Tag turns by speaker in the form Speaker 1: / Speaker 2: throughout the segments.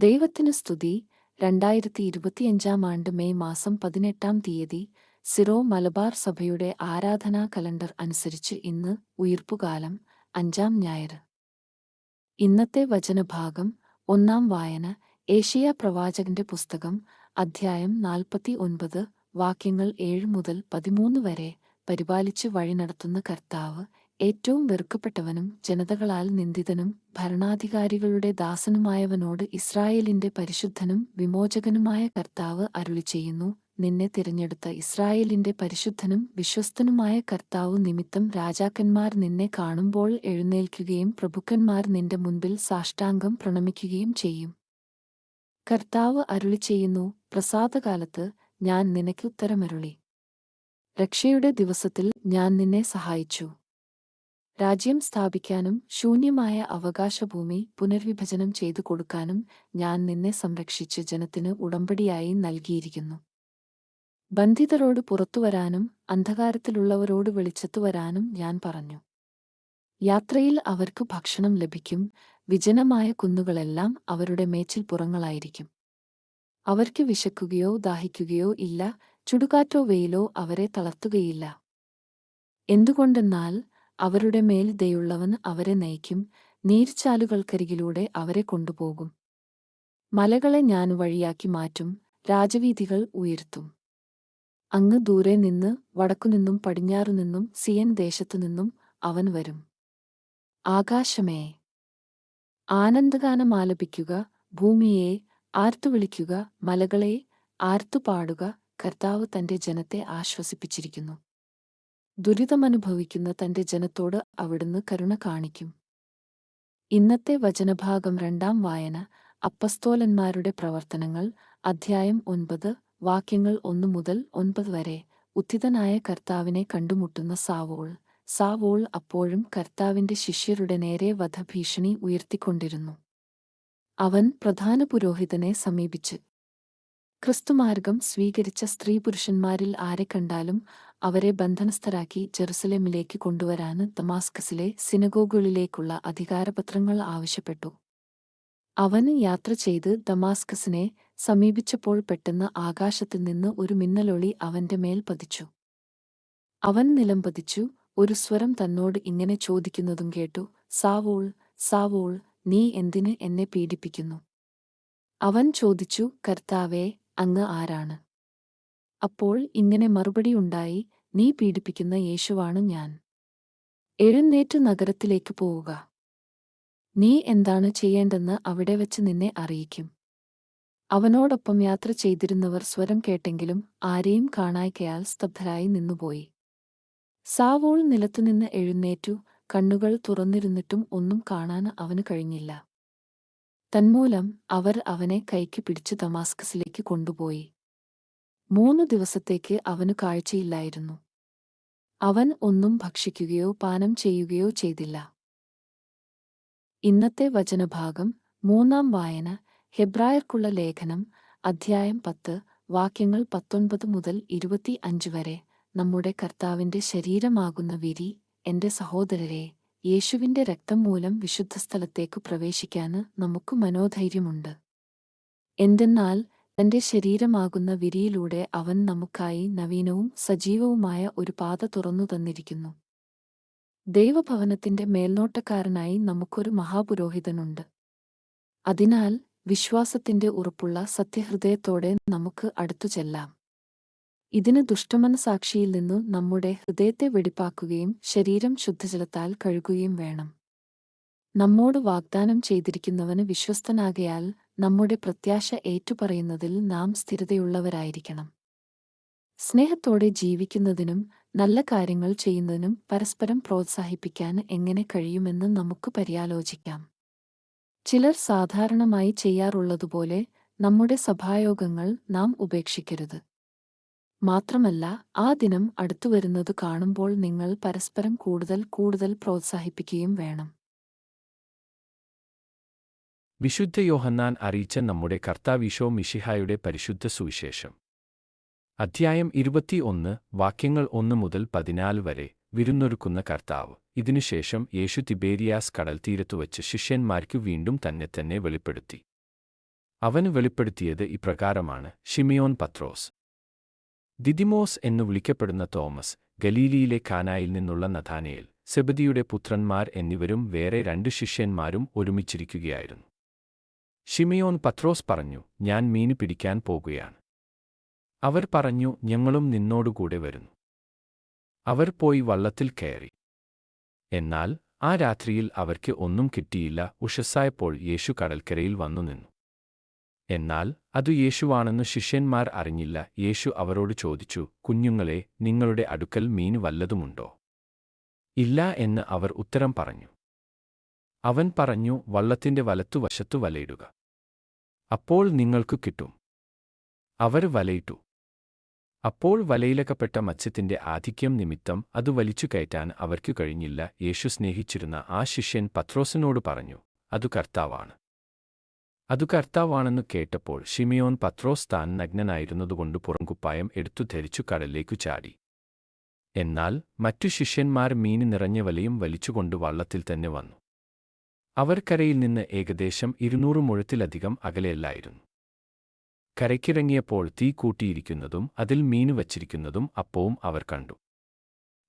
Speaker 1: ദൈവത്തിന് സ്തുതി. രണ്ടായിരത്തി ഇരുപത്തിയഞ്ചാം ആണ്ട് മെയ് മാസം പതിനെട്ടാം തീയതി സിറോ മലബാർ സഭയുടെ ആരാധനാ കലണ്ടർ അനുസരിച്ച് ഇന്ന് ഉയിർപ്പുകാലം അഞ്ചാം ഞായർ. ഇന്നത്തെ വചനഭാഗം ഒന്നാം വായന ഏഷ്യ പ്രവാചകന്റെ പുസ്തകം അധ്യായം നാൽപ്പത്തി ഒൻപത് വാക്യങ്ങൾ ഏഴ് മുതൽ പതിമൂന്ന് വരെ പരിപാലിച്ച് വഴി നടത്തുന്ന കർത്താവ് ഏറ്റവും വെറുക്കപ്പെട്ടവനും ജനതകളാൽ നിന്ദിതനും ഭരണാധികാരികളുടെ ദാസനുമായവനോട് ഇസ്രായേലിന്റെ പരിശുദ്ധനും വിമോചകനുമായ കർത്താവ് അരുളി ചെയ്യുന്നു. നിന്നെ തിരഞ്ഞെടുത്ത ഇസ്രായേലിന്റെ പരിശുദ്ധനും വിശ്വസ്തനുമായ കർത്താവ് നിമിത്തം രാജാക്കന്മാർ നിന്നെ കാണുമ്പോൾ എഴുന്നേൽക്കുകയും പ്രഭുക്കന്മാർ നിന്റെ മുൻപിൽ സാഷ്ടാംഗം പ്രണമിക്കുകയും ചെയ്യും. കർത്താവ് അരുളി ചെയ്യുന്നു പ്രസാദകാലത്ത് ഞാൻ നിനക്ക് ഉത്തരമരുളി. രക്ഷയുടെ ദിവസത്തിൽ ഞാൻ നിന്നെ സഹായിച്ചു. രാജ്യം സ്ഥാപിക്കാനും ശൂന്യമായ അവകാശഭൂമി പുനർവിഭജനം ചെയ്തു കൊടുക്കാനും ഞാൻ നിന്നെ സംരക്ഷിച്ച് ജനത്തിന് ഉടമ്പടിയായി നൽകിയിരിക്കുന്നു. ബന്ധിതരോട് പുറത്തുവരാനും അന്ധകാരത്തിലുള്ളവരോട് വെളിച്ചത്തുവരാനും ഞാൻ പറഞ്ഞു. യാത്രയിൽ അവർക്ക് ഭക്ഷണം ലഭിക്കും വിജനമായ കുന്നുകളെല്ലാം അവരുടെ മേച്ചിൽപ്പുറങ്ങളായിരിക്കും അവർക്ക് വിശക്കുകയോ ദാഹിക്കുകയോ ഇല്ല ചുടുകാറ്റോ വെയിലോ അവരെ തളർത്തുകയില്ല. എന്തുകൊണ്ടെന്നാൽ അവരുടെ മേൽ ദയുള്ളവൻ അവരെ നയിക്കും. നീർച്ചാലുകൾക്കരികിലൂടെ അവരെ കൊണ്ടുപോകും. മലകളെ ഞാൻ വഴിയാക്കി മാറ്റും. രാജവീഥികൾ ഉയർത്തും. അങ്ങ് ദൂരെ നിന്ന് വടക്കുനിന്നും പടിഞ്ഞാറുനിന്നും സിയൻ ദേശത്തുനിന്നും അവൻ വരും. ആകാശമേ ആനന്ദഗാനം ആലപിക്കുക ഭൂമിയെ ആർത്തുവിളിക്കുക മലകളെ ആർത്തു പാടുക കർത്താവ് തന്റെ ജനത്തെ ആശ്വസിപ്പിച്ചിരിക്കുന്നു. ദുരിതമനുഭവിക്കുന്ന തന്റെ ജനത്തോട് അവിടുന്ന് കരുണ കാണിക്കും. ഇന്നത്തെ വചനഭാഗം രണ്ടാം വായന അപ്പസ്തോലന്മാരുടെ പ്രവർത്തനങ്ങൾ അധ്യായം ഒൻപത് വാക്യങ്ങൾ ഒന്നു മുതൽ ഒൻപത് വരെ. ഉത്ഥിതനായ കർത്താവിനെ കണ്ടുമുട്ടുന്ന സാവോൾ. സാവോൾ അപ്പോഴും കർത്താവിന്റെ ശിഷ്യരുടെ നേരെ വധഭീഷണി ഉയർത്തിക്കൊണ്ടിരുന്നു. അവൻ പ്രധാന പുരോഹിതനെ സമീപിച്ച് ക്രിസ്തുമാർഗം സ്വീകരിച്ച സ്ത്രീ പുരുഷന്മാരിൽ ആരെ കണ്ടാലും അവരെ ബന്ധനസ്ഥരാക്കി ജെറുസലേമിലേക്ക് കൊണ്ടുവരാന് തമാസ്കസിലെ സിനഗോഗുകളിലേക്കുള്ള അധികാരപത്രങ്ങൾ ആവശ്യപ്പെട്ടു. അവന് യാത്ര ചെയ്ത് ദമാസ്കസിനെ സമീപിച്ചപ്പോൾ പെട്ടെന്ന് ആകാശത്തിൽ നിന്ന് ഒരു മിന്നലൊളി അവന്റെ മേൽ പതിച്ചു. അവൻ നിലംപതിച്ചു ഒരു സ്വരം തന്നോട് ഇങ്ങനെ ചോദിക്കുന്നതും കേട്ടു സാവോൾ സാവോൾ നീ എന്തിന് എന്നെ പീഡിപ്പിക്കുന്നു? അവൻ ചോദിച്ചു കർത്താവേ അങ്ങ് ആരാണ്? അപ്പോൾ ഇങ്ങനെ മറുപടി ഉണ്ടായി നീ പീഡിപ്പിക്കുന്ന യേശുവാണ് ഞാൻ. എഴുന്നേറ്റ് നഗരത്തിലേക്ക് പോവുക. നീ എന്താണ് ചെയ്യേണ്ടെന്ന് അവിടെ വച്ച് നിന്നെ അറിയിക്കും. അവനോടൊപ്പം യാത്ര ചെയ്തിരുന്നവർ സ്വരം കേട്ടെങ്കിലും ആരെയും കാണായ്ക്കയാൽ സ്തബ്ധരായി നിന്നുപോയി. സാവോൾ നിലത്തുനിന്ന് എഴുന്നേറ്റു കണ്ണുകൾ തുറന്നിരുന്നിട്ടും ഒന്നും കാണാൻ അവന് കഴിഞ്ഞില്ല. തന്മൂലം അവർ അവനെ കൈക്ക് പിടിച്ച് തമാസ്കസിലേക്ക് കൊണ്ടുപോയി. മൂന്നു ദിവസത്തേക്ക് അവനു കാഴ്ചയില്ലായിരുന്നു. അവൻ ഒന്നും ഭക്ഷിക്കുകയോ പാനം ചെയ്യുകയോ ചെയ്തില്ല. ഇന്നത്തെ വചനഭാഗം മൂന്നാം വായന ഹെബ്രായർക്കുള്ള ലേഖനം അധ്യായം പത്ത് വാക്യങ്ങൾ പത്തൊൻപത് മുതൽ ഇരുപത്തി അഞ്ച് വരെ നമ്മുടെ കർത്താവിന്റെ ശരീരമാകുന്ന വിരി എന്റെ സഹോദരരെ യേശുവിന്റെ രക്തം മൂലം വിശുദ്ധ സ്ഥലത്തേക്ക് പ്രവേശിക്കാന് നമുക്ക് മനോധൈര്യമുണ്ട്. എന്തെന്നാൽ തന്റെ ശരീരമാകുന്ന വിരിയിലൂടെ അവൻ നമുക്കായി നവീനവും സജീവവുമായ ഒരു പാത തുറന്നു തന്നിരിക്കുന്നു. ദൈവഭവനത്തിന്റെ മേൽനോട്ടക്കാരനായി നമുക്കൊരു മഹാപുരോഹിതനുണ്ട്. അതിനാൽ വിശ്വാസത്തിന്റെ ഉറപ്പുള്ള സത്യഹൃദയത്തോടെ നമുക്ക് അടുത്തു ചെല്ലാം. ഇതിന് ദുഷ്ടമനസാക്ഷിയിൽ നിന്നു നമ്മുടെ ഹൃദയത്തെ വെടിപ്പാക്കുകയും ശരീരം ശുദ്ധജലത്താൽ കഴുകുകയും വേണം. നമ്മോട് വാഗ്ദാനം ചെയ്തിരിക്കുന്നവന് വിശ്വസ്തനാകയാൽ നമ്മുടെ പ്രത്യാശ ഏറ്റുപറയുന്നതിൽ നാം സ്ഥിരതയുള്ളവരായിരിക്കണം. സ്നേഹത്തോടെ ജീവിക്കുന്നതിനും നല്ല കാര്യങ്ങൾ ചെയ്യുന്നതിനും പരസ്പരം പ്രോത്സാഹിപ്പിക്കാൻ എങ്ങനെ കഴിയുമെന്ന് നമുക്ക് പര്യാലോചിക്കാം. ചിലർ സാധാരണമായി ചെയ്യാറുള്ളതുപോലെ നമ്മുടെ സഭായോഗങ്ങൾ നാം ഉപേക്ഷിക്കരുത്. മാത്രമല്ല ആ ദിനം അടുത്തുവരുന്നത് കാണുമ്പോൾ നിങ്ങൾ പരസ്പരം കൂടുതൽ കൂടുതൽ പ്രോത്സാഹിപ്പിക്കുകയും വേണം.
Speaker 2: വിശുദ്ധ യോഹന്നാൻ അറിയിച്ച നമ്മുടെ കർത്താവിശോ മിഷിഹായുടെ പരിശുദ്ധ സുവിശേഷം. അധ്യായം ഇരുപത്തിയൊന്ന് വാക്യങ്ങൾ ഒന്ന് മുതൽ പതിനാല് വരെ വിരുന്നൊരുക്കുന്ന കർത്താവ്. ഇതിനുശേഷം യേശു തിബേരിയാസ് കടൽ തീരത്തുവച്ച് ശിഷ്യന്മാർക്കു വീണ്ടും തന്നെ തന്നെ വെളിപ്പെടുത്തി. അവന് വെളിപ്പെടുത്തിയത് ഇപ്രകാരമാണ് ഷിമിയോൻ പത്രോസ്. ദിദിമോസ് എന്നു വിളിക്കപ്പെടുന്ന തോമസ് ഗലീലിയിലെ കാനായിൽ നിന്നുള്ള നഥാനയിൽ സെബദിയുടെ പുത്രന്മാർ എന്നിവരും വേറെ രണ്ട് ശിഷ്യന്മാരും ഒരുമിച്ചിരിക്കുകയായിരുന്നു. ഷിമിയോൻ പത്രോസ് പറഞ്ഞു ഞാൻ മീൻ പിടിക്കാൻ പോകുകയാണ്. അവർ പറഞ്ഞു ഞങ്ങളും നിന്നോടുകൂടെ വരുന്നു. അവർ പോയി വള്ളത്തിൽ കയറി. എന്നാൽ ആ രാത്രിയിൽ അവർക്ക് ഒന്നും കിട്ടിയില്ല. ഉഷസ്സായപ്പോൾ യേശു കടൽക്കരയിൽ വന്നു നിന്നു. എന്നാൽ അതു യേശുവാണെന്നു ശിഷ്യന്മാർ അറിഞ്ഞില്ല. യേശു അവരോട് ചോദിച്ചു കുഞ്ഞുങ്ങളെ നിങ്ങളുടെ അടുക്കൽ മീൻ വല്ലതുമുണ്ടോ? ഇല്ല എന്ന് അവർ ഉത്തരം പറഞ്ഞു. അവൻ പറഞ്ഞു വള്ളത്തിന്റെ വലത്തുവശത്തു വലയിടുക. അപ്പോൾ നിങ്ങൾക്കു കിട്ടും. അവർ വലയിട്ടു. അപ്പോൾ വലയിലകപ്പെട്ട മത്സ്യത്തിന്റെ ആധിക്യം നിമിത്തം അത് വലിച്ചു കയറ്റാൻ അവർക്കു കഴിഞ്ഞില്ല. യേശു സ്നേഹിച്ചിരുന്ന ആ ശിഷ്യൻ പത്രോസിനോട് പറഞ്ഞു അതു കർത്താവാണ്. അതു കർത്താവാണെന്നു കേട്ടപ്പോൾ ഷിമിയോൻ പത്രോസ് താൻ നഗ്നനായിരുന്നതുകൊണ്ട് പുറംകുപ്പായം എടുത്തു ധരിച്ചു കടലിലേക്കു ചാടി. എന്നാൽ മറ്റു ശിഷ്യന്മാർ മീൻ നിറഞ്ഞ വലയും വലിച്ചുകൊണ്ട് വള്ളത്തിൽ തന്നെ വന്നു. അവർക്കരയിൽ കരയിൽ നിന്ന് ഏകദേശം ഇരുന്നൂറ് മുഴത്തിലധികം അകലെയല്ലായിരുന്നു. കരയ്ക്കിറങ്ങിയപ്പോൾ തീ കൂട്ടിയിരിക്കുന്നതും അതിൽ മീനു വച്ചിരിക്കുന്നതും അപ്പവും അവർ കണ്ടു.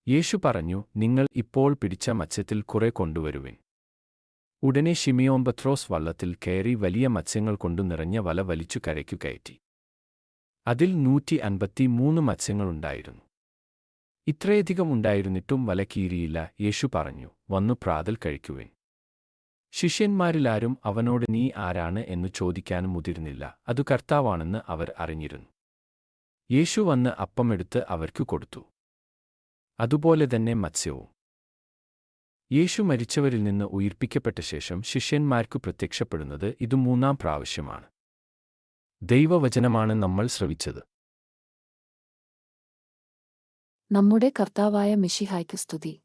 Speaker 2: യേശു പറഞ്ഞു നിങ്ങൾ ഇപ്പോൾ പിടിച്ച മത്സ്യത്തിൽ കുറെ കൊണ്ടുവരുവിൻ. ഉടനെ ഷിമിയോൻ ബത്രോസ് വള്ളത്തിൽ കയറി വലിയ മത്സ്യങ്ങൾ കൊണ്ടു നിറഞ്ഞ വല വലിച്ചു കരയ്ക്കു കയറ്റി. അതിൽ നൂറ്റി അൻപത്തി മൂന്ന് മത്സ്യങ്ങളുണ്ടായിരുന്നു ഇത്രയധികം ഉണ്ടായിരുന്നിട്ടും വല കീറിയില്ല യേശു പറഞ്ഞു വന്നു പ്രാതൽ കഴിക്കുവിൻ. ശിഷ്യന്മാരിലാരും അവനോട് നീ ആരാണ് എന്ന് ചോദിക്കാനും മുതിരുന്നില്ല അത് കർത്താവാണെന്ന് അവർ അറിഞ്ഞിരുന്നു. യേശു വന്ന് അപ്പമെടുത്ത് അവർക്കു കൊടുത്തു. അതുപോലെ തന്നെ മത്സ്യവും. യേശു മരിച്ചവരിൽ നിന്ന് ഉയിർപ്പിക്കപ്പെട്ട ശേഷം ശിഷ്യന്മാർക്കു പ്രത്യക്ഷപ്പെടുന്നത് ഇത് മൂന്നാം പ്രാവശ്യമാണ്. ദൈവവചനമാണ് നമ്മൾ ശ്രവിച്ചത്.
Speaker 1: നമ്മുടെ കർത്താവായ മിഷിഹായ്ക്ക് സ്തുതി.